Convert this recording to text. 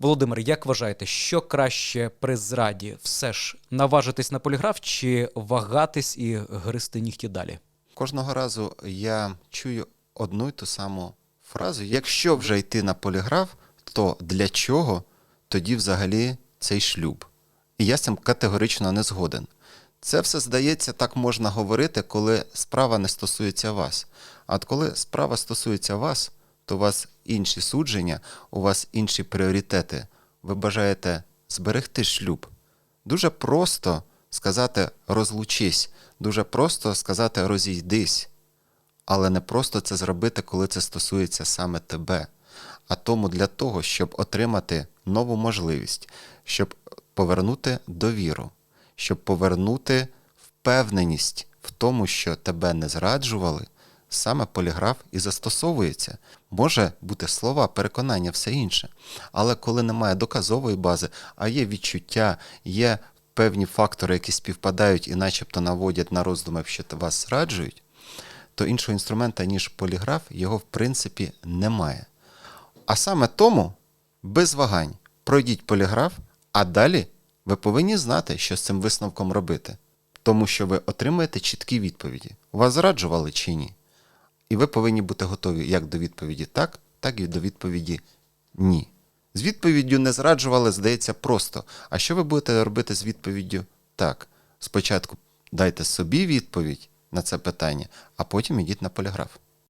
Володимир, як вважаєте, що краще при зраді? Все ж наважитись на поліграф чи вагатись і гристи нігті далі? Кожного разу я чую одну й ту саму фразу: якщо вже йти на поліграф, то для чого тоді взагалі цей шлюб? І я з цим категорично не згоден. Це все здається, так можна говорити, коли справа не стосується вас. А от коли справа стосується вас, то у вас інші судження, у вас інші пріоритети. Ви бажаєте зберегти шлюб. Дуже просто сказати розлучись, дуже просто сказати розійдись. Але не просто це зробити, коли це стосується саме тебе. А тому для того, щоб отримати нову можливість, щоб повернути довіру, щоб повернути впевненість в тому, що тебе не зраджували, саме поліграф і застосовується. Може бути слова, переконання, все інше. Але коли немає доказової бази, а є відчуття, є певні фактори, які співпадають і начебто наводять на роздуми, що вас зраджують, то іншого інструмента, ніж поліграф, його в принципі немає. А саме тому, без вагань, пройдіть поліграф, а далі ви повинні знати, що з цим висновком робити. Тому що ви отримаєте чіткі відповіді. Вас зраджували чи ні? І ви повинні бути готові як до відповіді так, так і до відповіді ні. З відповіддю не зраджували, здається, просто. А що ви будете робити з відповіддю так? Спочатку дайте собі відповідь на це питання, а потім ідіть на поліграф.